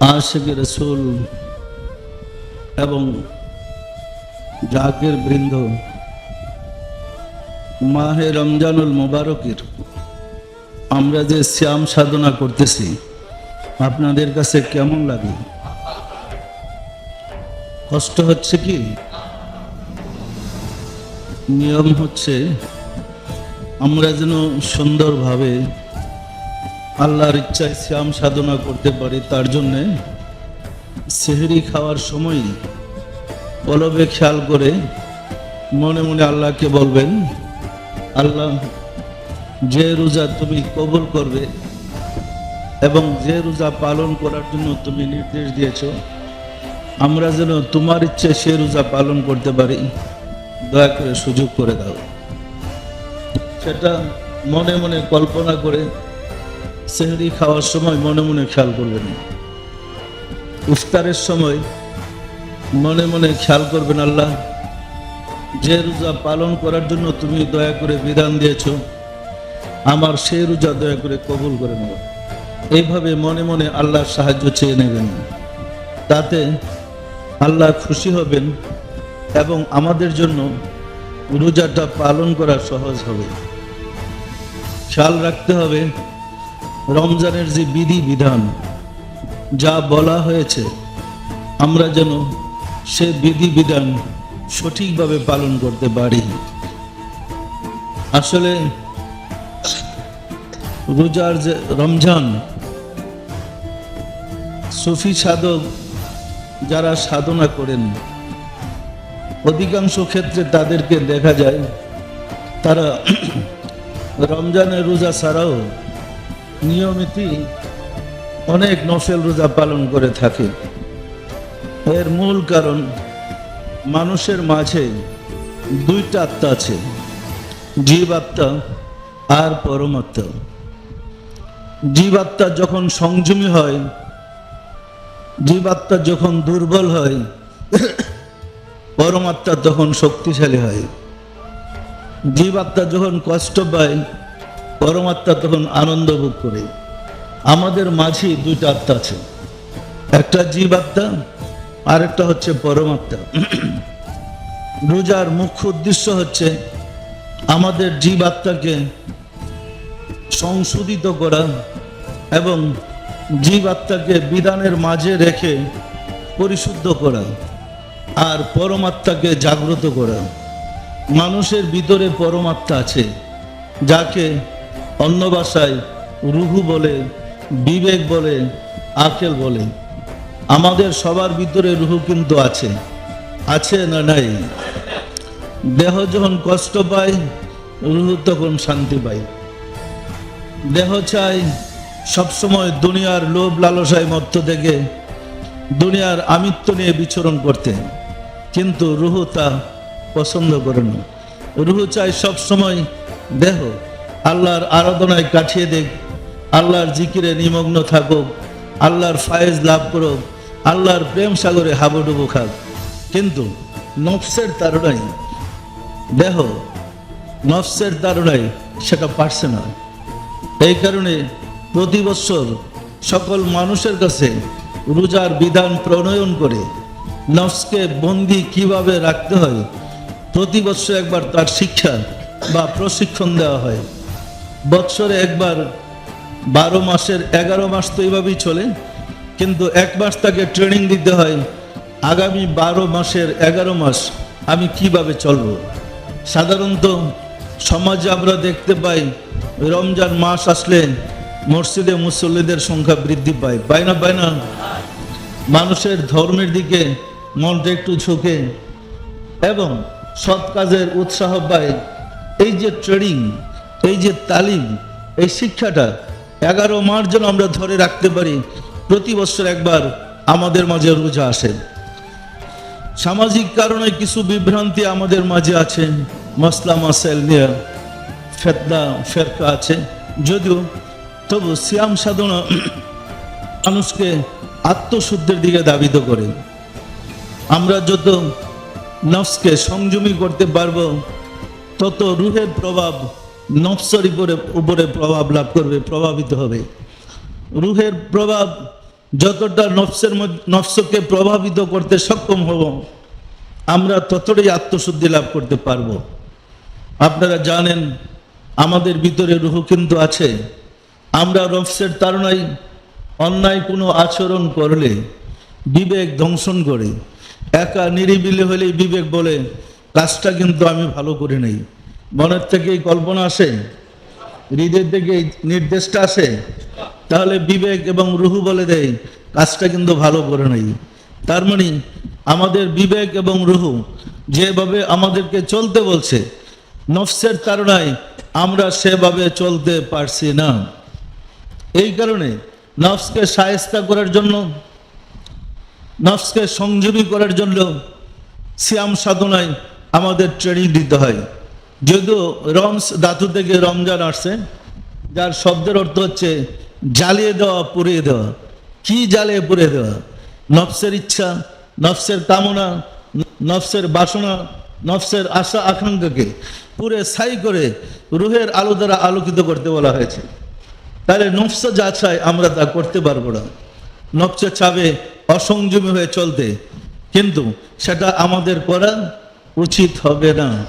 আশেখ রসুল এবং জাকির বৃন্দ মাহে রমজানুল মোবারকের আমরা যে শ্যাম সাধনা করতেছি, আপনাদের কাছে কেমন লাগে? কষ্ট হচ্ছে কি? নিয়ম হচ্ছে আমরা যেন সুন্দরভাবে আল্লাহর ইচ্ছায় শ্যাম সাধনা করতে পারি, তার জন্যে সেহরি খাওয়ার সময় পলবে খেয়াল করে মনে মনে আল্লাহকে বলবেন, আল্লাহ, যে রোজা তুমি কবুল করবে এবং যে রোজা পালন করার জন্য তুমি নির্দেশ দিয়েছ, আমরা যেন তোমার ইচ্ছে সে রোজা পালন করতে পারি। দয়া করে সুযোগ করে দাও। সেটা মনে মনে কল্পনা করে সেহরি খাওয়ার সময় মনে মনে খেয়াল করবেন। ইফতারের সময় মনে মনে খেয়াল করবেন, আল্লাহ, যে রোজা পালন করার জন্য তুমি দয়া করে বিধান দিয়েছ, আমার সেই রোজা দয়া করে কবুল করে নেব। এইভাবে মনে মনে আল্লাহর সাহায্য চেয়ে নেবেন। তাতে আল্লাহ খুশি হবেন এবং আমাদের জন্য রোজাটা পালন করা সহজ হবে। খেয়াল রাখতে হবে রমজানের যে বিধি বিধান, যা বলা হয়েছে, আমরা যেন সে বিধি বিধান সঠিকভাবে পালন করতে পারি। আসলে রোজার যে রমজান, সুফি সাধক যারা সাধনা করেন, অধিকাংশ ক্ষেত্রে তাদেরকে দেখা যায়, তারা রমজানের রোজা ছাড়াও নিয়মিতই অনেক নফেল রোজা পালন করে থাকে। এর মূল কারণ মানুষের মাঝে দুইটা আত্মা আছে জীব আত্মা আর পরমাত্মা। জীবাত্মা যখন সংযমী হয়, জীবাত্মা যখন দুর্বল হয়, পরমাত্মা তখন শক্তিশালী হয়। জীবাত্মা যখন কষ্ট পায় পরমাত্মা তখন আনন্দ ভোগ করে। আমাদের মাঝে দুইটা আত্মা আছে। একটা জীবাত্মা আর একটা হচ্ছে পরমাত্মা। রোজার মুখ্য উদ্দেশ্য হচ্ছে আমাদের জীব আত্মাকে সংশোধিত করা এবং জীব আত্মাকে বিধানের মাঝে রেখে পরিশুদ্ধ করা আর পরমাত্মাকে জাগ্রত করা। মানুষের ভিতরে পরমাত্মা আছে, যাকে অন্য ভাষায় রুহু বলে, বিবেক বলে, আকেল বলে। আমাদের সবার ভিতরে রুহু কিন্তু আছে। আছে না নাই? দেহ যখন কষ্ট পায়, রুহু তখন শান্তি পায়। দেহ চাই সবসময় দুনিয়ার লোভ লালসায় মত্ত থেকে, দুনিয়ার আমিত্ব নিয়ে বিচরণ করতে। কিন্তু রুহু তা পছন্দ করে না। রুহু চাই সবসময় দেহ। আল্লাহর আরাধনায় কাটিয়ে দেখ, আল্লাহর জিকিরে নিমগ্ন থাকুক আল্লাহর ফায়েজ লাভ করুক আল্লাহর প্রেম সাগরে হাবুডুবু খাক। কিন্তু নফসের তারণাই দেহ নফসের তারণাই সেটা পারছে না। এই কারণে প্রতি বছর সকল মানুষের কাছে রোজার বিধান প্রণয়ন করে নফসকে বন্দি কীভাবে রাখতে হয়, প্রতি বছর একবার তার শিক্ষা বা প্রশিক্ষণ দেওয়া হয়। বৎসরে একবার, বারো মাসের এগারো মাস তো এইভাবেই চলে, কিন্তু এক মাস তাকে ট্রেনিং দিতে হয়, আগামী বারো মাসের এগারো মাস আমি কীভাবে চলব? সাধারণত সমাজে আমরা দেখতে পাই, রমজান মাস আসলে মসজিদে মুসল্লিদের সংখ্যা বৃদ্ধি পায়। পায় না না? মানুষের ধর্মের দিকে মনটা একটু ঝুঁকে এবং সৎ কাজের উৎসাহ পায়। এই যে ট্রেনিং এই যে তালিম, এই শিক্ষাটা এগারো মাস যেন আমরা ধরে রাখতে পারি, প্রতি বছর একবার আমাদের মাঝে রোজা আসে। সামাজিক কারণে কিছু বিভ্রান্তি আমাদের মাঝে আছে, মসলা মাসাইল নিয়ে ফেতনা, ফেরকা আছে। যদিও তবু সিয়াম সাধনা মানুষকে আত্মশুদ্ধির দিকে দাবিত করে। আমরা যত নফসকে সংযমী করতে পারব, তত রুহের প্রভাব নফসের উপরে উপরে প্রভাব লাভ করবে, প্রভাবিত হবে। রুহের প্রভাব যতটা নফসের মধ্য- নফসকে প্রভাবিত করতে সক্ষম হব, আমরা ততটাই আত্মশুদ্ধি লাভ করতে পারব। আপনারা জানেন, আমাদের ভিতরে রুহ কিন্তু আছে। আমরা নফসের তারণায় অন্যায় কোনো আচরণ করলে বিবেক ধ্বংসন করে, একা নিরিবিলি হলেই বিবেক বলে, কাজটা কিন্তু আমি ভালো করে নেই। মনের থেকে এই কল্পনা আসে, হৃদয়ের থেকে এই নির্দেশটা আসে, তাহলে বিবেক এবং রুহু বলে দেয়, কাজটা কিন্তু ভালো করে নেই। তার মানে আমাদের বিবেক এবং রুহু যেভাবে আমাদেরকে চলতে বলছে, নফসের তারণায় আমরা সেভাবে চলতে পারছি না। এই কারণে নফসকে সায়স্তা করার জন্য, নফসকে সংযমী করার জন্য, সিয়াম সাধনায় আমাদের ট্রেনিং দিতে হয়। যদিও রমস ধাতু থেকে রমজান আসছে, যার শব্দের অর্থ হচ্ছে জ্বালিয়ে দেওয়া, পুড়িয়ে দেওয়া। কি জ্বালিয়ে, পুড়িয়ে দেওয়া? নফসের ইচ্ছা, নফসের কামনা, নফসের বাসনা, নফসের আশা, আকাঙ্ক্ষাকে পুরে ছাই করে রুহের আলো দ্বারা আলোকিত করতে বলা হয়েছে। তাহলে নফস যা চায় আমরা তা করতে পারব না। নফস চাবে অসংযমী হয়ে চলতে। কিন্তু সেটা আমাদের করা উচিত হবে না।